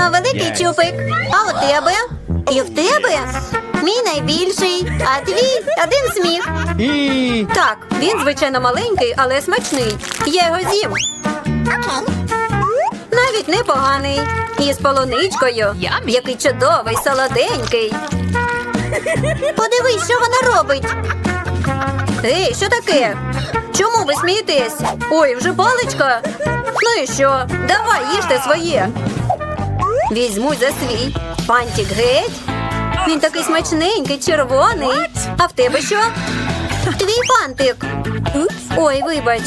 Класно, великий чупик. А у тебе? І в тебе? Мій найбільший, а твій один сміх. Так, він звичайно маленький, але смачний. Я його з'їм. Навіть непоганий. І з полуничкою. Який чудовий, солоденький. Подивись, що вона робить. Ей, що таке? Чому ви смієтесь? Ой, вже паличка. Ну і що? Давай, їжте своє. Візьму за свій. Фантик геть. Він такий смачненький, червоний. А в тебе що? Твій фантик. Ой, вибач.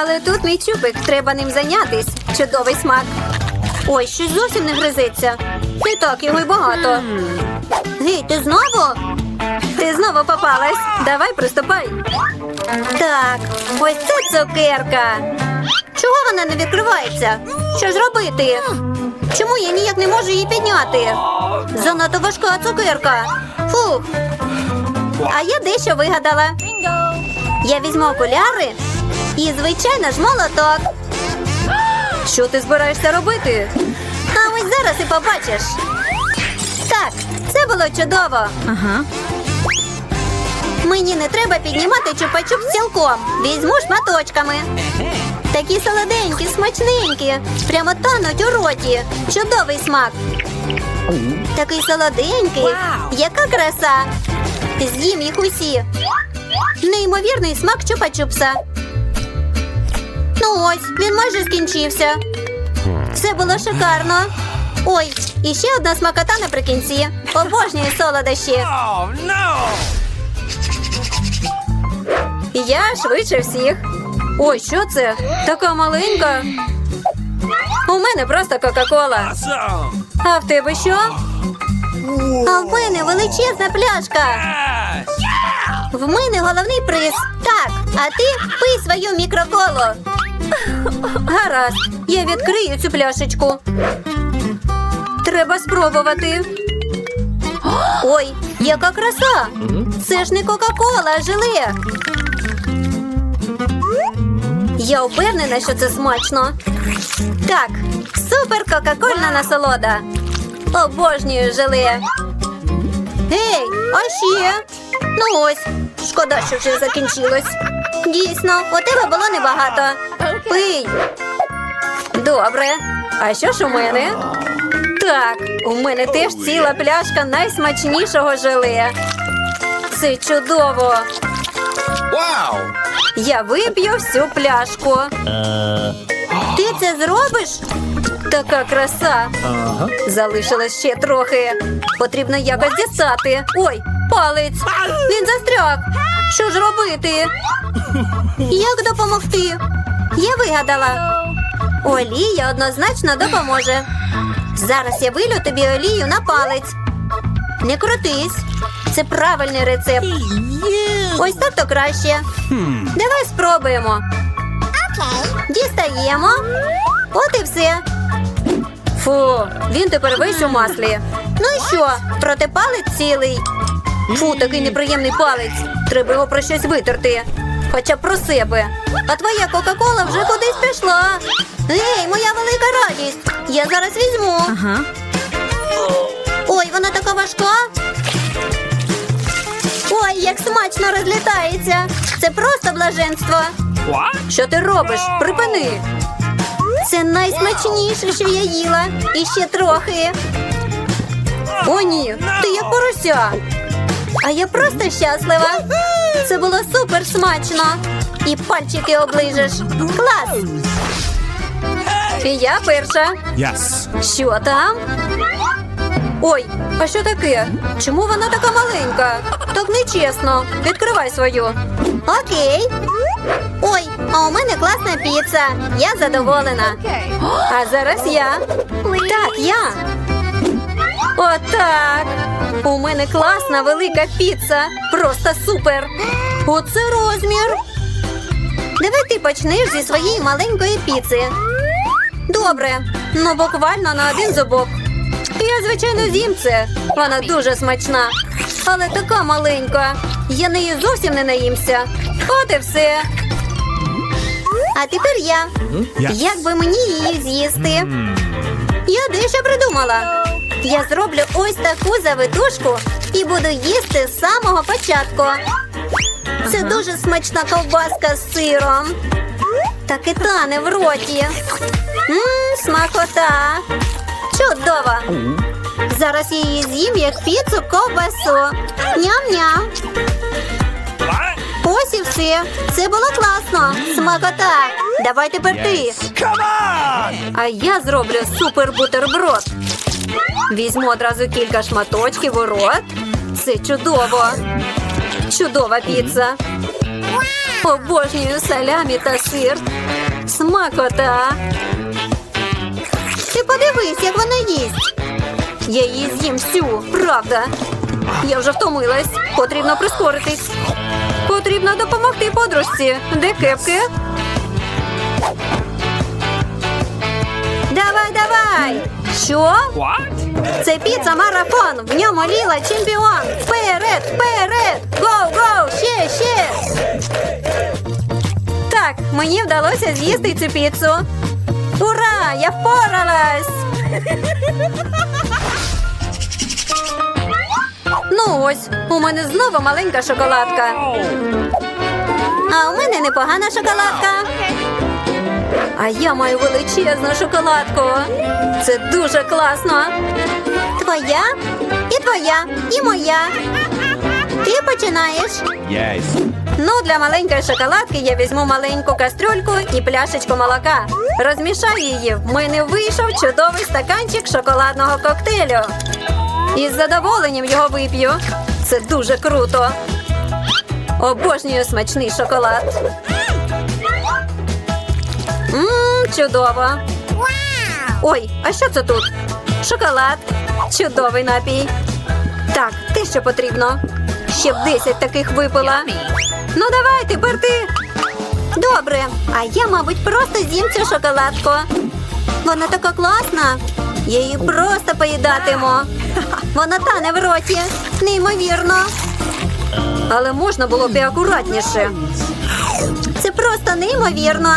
Але тут мій чупик, треба ним зайнятись. Чудовий смак. Ой, щось зовсім не гризеться. Не так його й багато. Гей, ти знову? Ти знову попалась. Давай приступай. Так, ось це цукерка. Чого вона не відкривається? Що ж робити? Чому я ніяк не можу її підняти? Занадто важка цукерка. Фух. А я дещо вигадала. Я візьму окуляри і, звичайно ж, молоток. Що ти збираєшся робити? А ось зараз і побачиш. Так, це було чудово. Ага. Мені не треба піднімати чупа-чуп цілком. Візьму шматочками. Такі солоденькі, смачненькі. Прямо тануть у роті. Чудовий смак. Такий солоденький. Яка краса. З'їм їх усі. Неймовірний смак чупа-чупса. Ну ось, він майже скінчився. Це було шикарно. Ой, і ще одна смакота наприкінці. Обожнюю солодощі. Oh no! Я швидше всіх. Ой, що це? Така маленька. У мене просто Кока-Кола. А в тебе що? А в мене величезна пляшка. В мене головний приз. Так, а ти пий свою мікроколу. Гаразд, я відкрию цю пляшечку. Треба спробувати. Ой, яка краса! Це ж не Кока-Кола, а желе. Я впевнена, що це смачно. Так, супер кока-кольна насолода. Обожнюю желе. Гей, а ще? Ну ось, шкода, що вже закінчилось. Дійсно, у тебе було небагато. Пий. Добре. А що ж у мене? Так, у мене теж ціла пляшка найсмачнішого желе. Це чудово. Wow! Я вип'ю всю пляшку. Ти це зробиш? Така краса. Залишилось ще трохи. Потрібно якось дістати. Ой, палець. Він застряг. Що ж робити? Як допомогти? Я вигадала. Олія однозначно допоможе. Зараз я вилю тобі олію на палець. Не крутись. Це правильний рецепт. Ось так то краще. Давай спробуємо. Дістаємо. От і все. Фу, він тепер весь у маслі. Ну і що? Проте палець цілий. Фу, такий неприємний палець. Треба його про щось витерти. Хоча б про себе. А твоя Кока-Кола вже кудись пішла. Ей, моя велика радість. Я зараз візьму. Ага. Як смачно розлітається. Це просто блаженство. Що ти робиш? Припини. Це найсмачніше, що я їла. І ще трохи. О, ні, ти як порося. А я просто щаслива. Це було супер смачно. І пальчики оближеш. Клас! І я перша. Yes. Що там? Ой, а що таке? Чому вона така маленька? Так нечесно. Відкривай свою. Окей. Ой, а у мене класна піца. Я задоволена. А зараз я. Так, я. Отак. У мене класна велика піца. Просто супер. Оце розмір. Давай ти почнеш зі своєї маленької піци. Добре, ну буквально на один зубок. Я, звичайно, з'їм це. Вона дуже смачна, але така маленька. Я неї зовсім не наїмся. От і все. А тепер я. Як би мені її з'їсти? Я дещо придумала? Я зроблю ось таку завитушку і буду їсти з самого початку. Це дуже смачна ковбаска з сиром. Так і тане в роті. Мм, смакота. Чудово. Зараз я її з'їм як піцу ковбасу. Ням-ням. Ось і все. Це було класно. Смакота. Давай тепер ти. А я зроблю супер бутерброд. Візьму одразу кілька шматочків у рот. Це чудово. Чудова піца. Обожнюю салямі та сир. Смакота. Подивись, як вона їсть. Я її з'їм всю, правда. Я вже втомилась. Потрібно прискоритись. Потрібно допомогти подружці. Де кепки? Давай, давай! Що? Це піца марафон. В ньому Ліла чемпіон. Вперед, вперед! Гоу, гоу! Ще, ще! Так, мені вдалося з'їсти цю піцу. Ура! Я впоралась! Ну ось, у мене знову маленька шоколадка. А у мене непогана шоколадка. А я маю величезну шоколадку. Це дуже класно. Твоя і твоя, і моя. Ти починаєш. Yes. Ну, для маленької шоколадки я візьму маленьку кастрюльку і пляшечку молока. Розмішаю її. В мене вийшов чудовий стаканчик шоколадного коктейлю. З задоволенням його вип'ю. Це дуже круто. Обожнюю смачний шоколад. Мм, чудово. Ой, а що це тут? Шоколад. Чудовий напій. Так, те, що потрібно. Ще б 10 таких випила. Ну давай, тепер ти. Добре, а я, мабуть, просто з'їм цю шоколадку. Вона така класна. Я її просто поїдатиму. Вона тане в роті. Неймовірно. Але можна було б і акуратніше. Це просто неймовірно.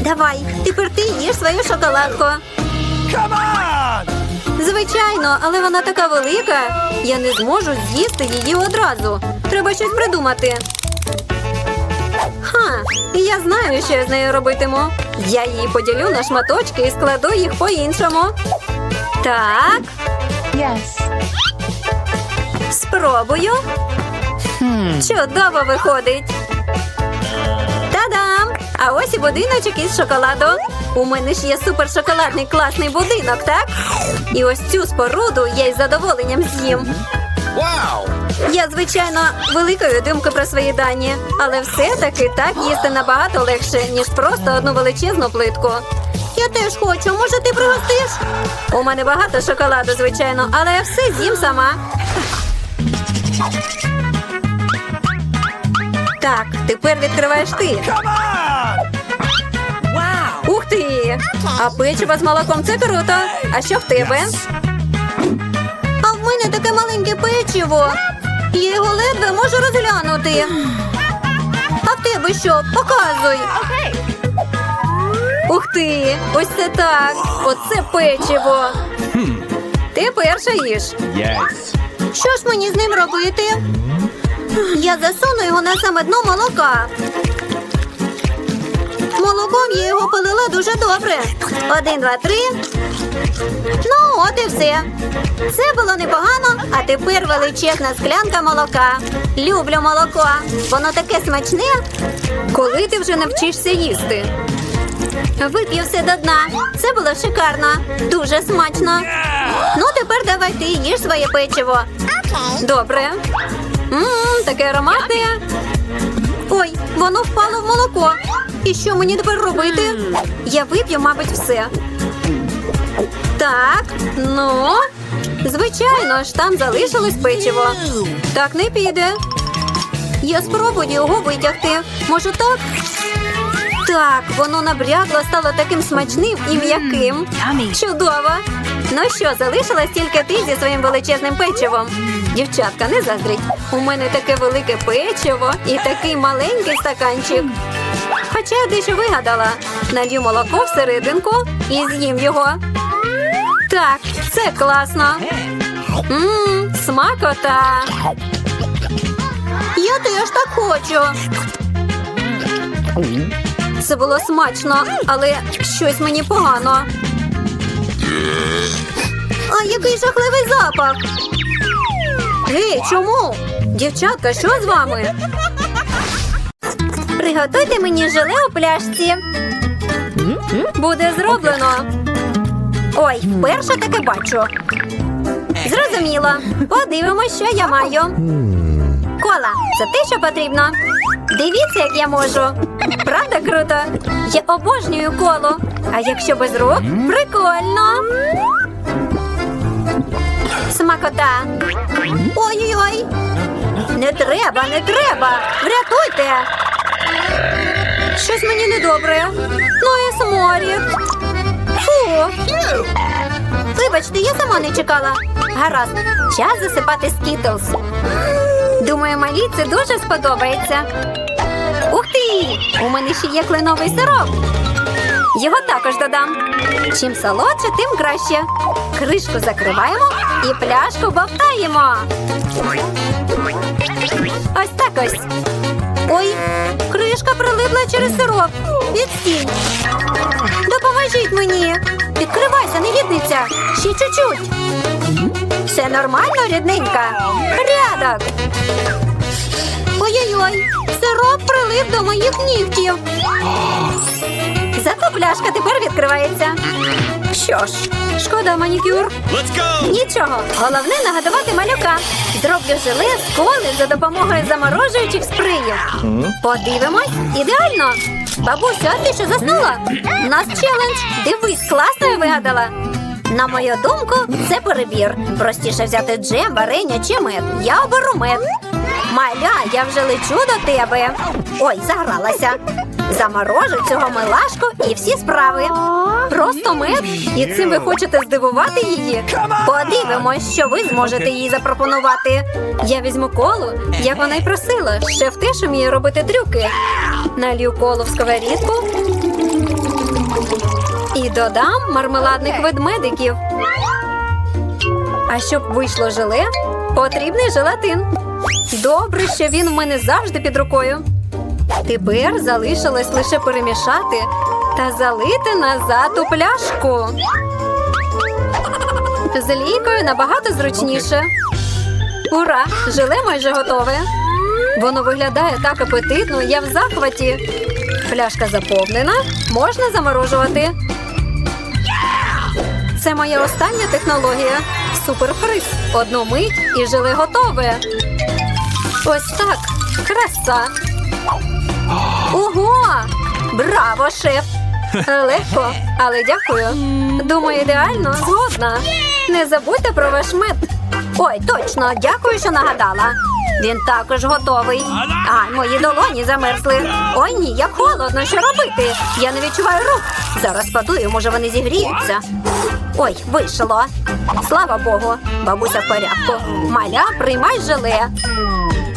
Давай, тепер ти їж свою шоколадку. Звичайно, але вона така велика. Я не зможу з'їсти її одразу. Треба щось придумати. Ха, я знаю, що я з нею робитиму. Я її поділю на шматочки і складу їх по-іншому. Так, Yes. спробую. Чудово виходить. Та-дам! А ось і будиночок із шоколаду. У мене ж є супер шоколадний класний будинок, так? І ось цю споруду я із задоволенням з'їм. Wow! Я, звичайно, великої думки про свої дані, але все-таки так їсти набагато легше, ніж просто одну величезну плитку. Я теж хочу, може, ти пригостиш? У мене багато шоколаду, звичайно, але я все з'їм сама. Так, тепер відкриваєш ти. А печиво з молоком це круто. А що в тебе? А в мене таке маленьке печиво. Я його ледве можу розглянути. А в тебе що? Показуй. Ух ти! Ось це так. Оце печиво. Ти перша їж. Yes. Що ж мені з ним робити? Я засуну його на саме дно молока. Молоком я його полила дуже добре. Один, два, три. Ну, от і все. Це було непогано, а тепер величезна склянка молока. Люблю молоко. Воно таке смачне. Коли ти вже навчишся їсти? Вип'ю все до дна. Це було шикарно. Дуже смачно. Ну, тепер давай ти їж своє печиво. Добре. Ммм, таке ароматне. Ой, воно впало в молоко. І що мені тепер робити? Я вип'ю, мабуть, все. Так, ну. Звичайно ж, там залишилось печиво. Так не піде. Я спробую його витягти. Може так? Так, воно набрядло, стало таким смачним і м'яким. Чудово! Ну що, залишилась тільки ти зі своїм величезним печивом. Дівчатка, не заздріть. У мене таке велике печиво і такий маленький стаканчик. Хоча я дещо вигадала. Налью молоко всерединку і з'їм його. Так, це класно. Ммм, смакота. Я теж так хочу. Це було смачно, але щось мені погано. А який жахливий запах. Гей, чому? Дівчатка, що з вами? Приготуйте мені желе у пляшці. Буде зроблено. Ой, вперше таке бачу. Зрозуміло. Подивимось, що я маю. Кола, це те, що потрібно. Дивіться, як я можу. Правда круто? Я обожнюю коло. А якщо без рук, прикольно. Смакота. Ой-ой-ой. Не треба, не треба. Врятуйте. Щось мені недобре. Ну і сморід. Фу. Вибачте, я сама не чекала. Гаразд, час засипати скітлс. Думаю, малі це дуже сподобається. Ух ти! У мене ще є кленовий сироп. Його також додам. Чим солодше, тим краще. Кришку закриваємо і пляшку бовтаємо. Ось так ось. Ой, кришка прилипла через сироп. Відстінь. Допоможіть мені. Відкривайся, негідниця. Ще чуть-чуть. Все нормально, рідненька. Порядок. Ой-ой-ой, сироп прилип до моїх нігтів. Зато пляшка тепер відкривається. Що ж, шкода манікюр. Let's go! Нічого, головне нагадувати малюка. Зроблю желе з коли за допомогою заморожуючих сприїв. Подивимось, ідеально. Бабусю, а ти що заснула? У нас челендж. Дивись, класно я вигадала. На мою думку, це перебір. Простіше взяти джем, варення чи мед. Я оберу мед. Маля, я вже лечу до тебе. Ой, загралася. Заморожу цього милашку і всі справи. Просто мед. І цим ви хочете здивувати її? Подивимось, що ви зможете їй запропонувати. Я візьму колу, як вона й просила. Шеф теж вміє робити трюки. Налью колу в сковорідку і додам мармеладних ведмедиків. А щоб вийшло желе, потрібний желатин. Добре, що він в мене завжди під рукою. Тепер залишилось лише перемішати та залити назад у пляшку. З лійкою набагато зручніше. Ура! Желе майже готове. Воно виглядає так апетитно, я в захваті. Пляшка заповнена, можна заморожувати. Це моя остання технологія. Суперфриз. Одну мить і желе готове. Ось так. Краса. Ого! Браво, шеф! Легко, але дякую. Думаю, ідеально згодна. Не забудьте про ваш мед. Ой, точно, дякую, що нагадала. Він також готовий. А, мої долоні замерзли. Ой ні, як холодно, що робити? Я не відчуваю рук. Зараз подую, може вони зігріються. Ой, вийшло. Слава Богу, бабуся в порядку. Маля, приймай желе.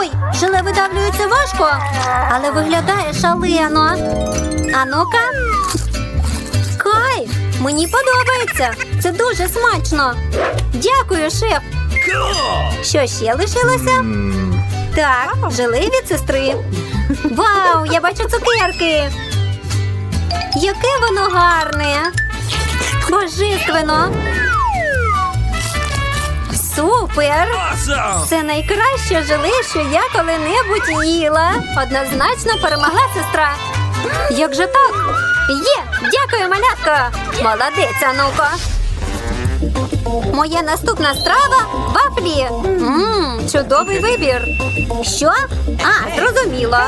Ой, желе видавлюється важко, але виглядає шалено. А ну-ка. Кайф! Мені подобається. Це дуже смачно. Дякую, шеф. Що ще лишилося? Так, желе від сестри. Вау, я бачу цукерки. Яке воно гарне. Божественно. Супер! Це найкраще желе, що я коли-небудь їла. Однозначно перемогла сестра. Як же так? Є! Дякую, малятка! Молодець, Ануко! Моя наступна страва вафлі. Мм, чудовий вибір. Що? А, зрозуміло.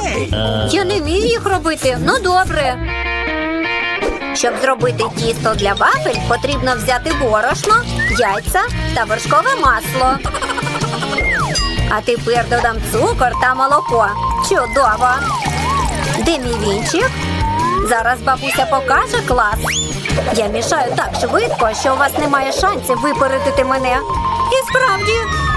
Я не вмію їх робити. Ну добре. Щоб зробити тісто для вафель, потрібно взяти борошно, яйця та вершкове масло. А тепер додам цукор та молоко. Чудово! Де мій вінчик? Зараз бабуся покаже клас. Я мішаю так швидко, що у вас немає шансів випередити мене. І справді,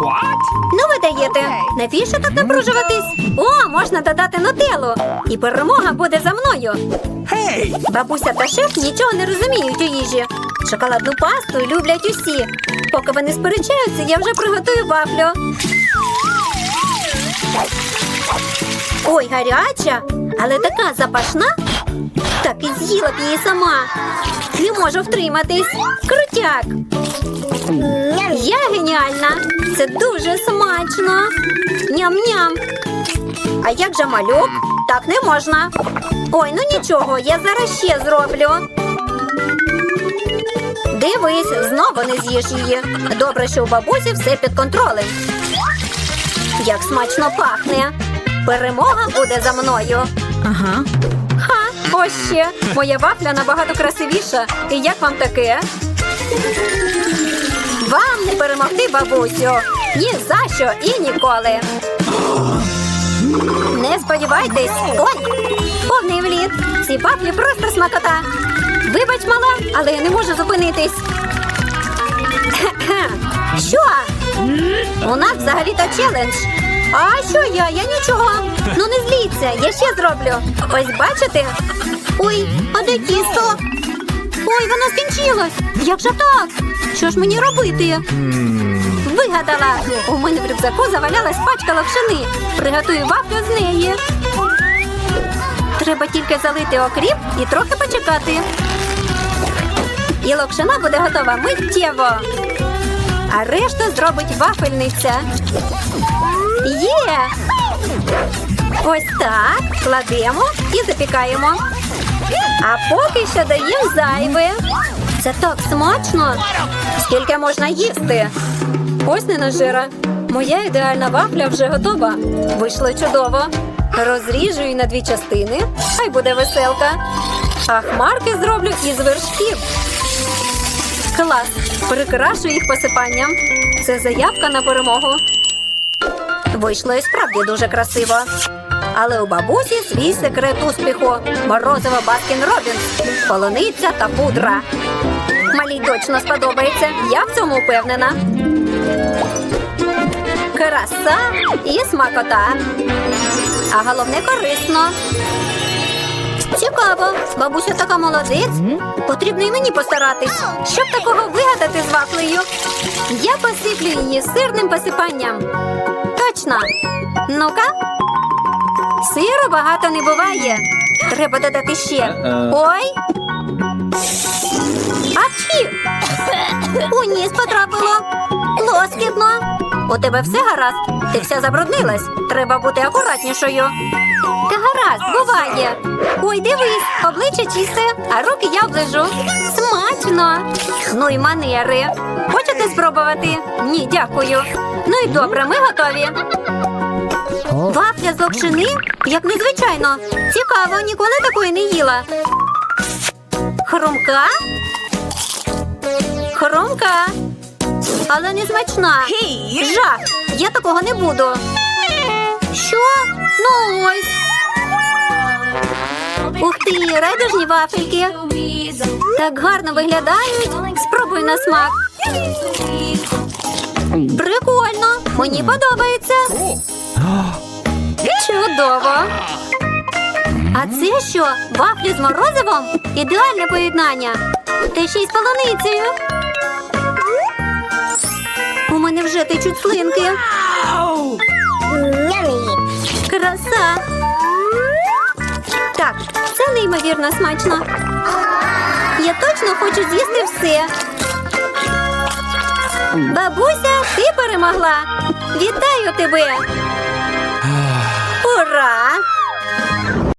What? Ну, ви даєте. Навіщо так напружуватись? О, можна додати нутеллу. І перемога буде за мною. Hey! Бабуся та шеф нічого не розуміють у їжі. Шоколадну пасту люблять усі. Поки вони сперечаються, я вже приготую вафлю. Ой, гаряча, але така запашна. Так і з'їла б її сама. Не можу втриматись. Крутяк. Я геніальна. Це дуже смачно. Ням-ням. А як же малюк? Так не можна. Ой, ну нічого, я зараз ще зроблю. Дивись, знову не з'їш її. Добре, що у бабусі все під контролем. Як смачно пахне. Перемога буде за мною. Ага. Ось ще. Моя вафля набагато красивіша. І як вам таке? Вам не перемогти, бабусю. Ні за що і ніколи. Не сподівайтесь. Ой, повний вліт. Ці вафлі просто смакота. Вибач, мала, але я не можу зупинитись. Що? У нас взагалі-то челендж. А що я? Я нічого. Ну не зліться, я ще зроблю. Ось бачите? Ой, а де тісто? Ой, воно скінчилось. Як же так? Що ж мені робити? Вигадала! У мене в рюкзаку завалялась пачка локшини. Приготую вафлю з неї. Треба тільки залити окріп і трохи почекати. І локшина буде готова миттєво. А решту зробить вафельниця. Є! Ось так. Кладемо і запікаємо. А поки що даємо зайве. Це так смачно. Скільки можна їсти? Ось не нажира. Моя ідеальна вафля вже готова. Вийшло чудово. Розріжу її на дві частини. Хай буде веселка. А хмарки зроблю із вершків. Клас! Прикрашу їх посипанням. Це заявка на перемогу. Вийшло і справді дуже красиво. Але у бабусі свій секрет успіху. Морозиво Баскін Робінс, полуниця та пудра. Малій точно сподобається. Я в цьому впевнена. Краса і смакота. А головне корисно. Цікаво, бабуся така молодець. Потрібно і мені постаратись, щоб такого вигадати з вафлею. Я посиплю її сирним посипанням. Точно. Ну-ка. Сиру багато не буває. Треба додати ще. Ой. Апчі! У ніс потрапило. Лоскітно. У тебе все гаразд? Ти вся забруднилась. Треба бути акуратнішою. Та гаразд, буває. Ой, дивись, обличчя чисте, а руки я оближу. Смачно. Ну і манери. Хочете спробувати? Ні, дякую. Ну і добре, ми готові. Вафля з локшини? Як незвичайно. Цікаво, ніколи такої не їла. Хрумка? Хрумка. Але не смачна. Жах. Я такого не буду. Що? Ну ось. Ух ти, райдужні вафельки. Так гарно виглядають. Спробуй на смак. Прикольно. Мені подобається. Чудово. А це що? Вафлі з морозивом? Ідеальне поєднання. Та ще й з полуницею. У мене вже течуть слинки. Краса. Так, це неймовірно смачно. Я точно хочу з'їсти все. Бабуся, ти перемогла. Вітаю тебе. Ура!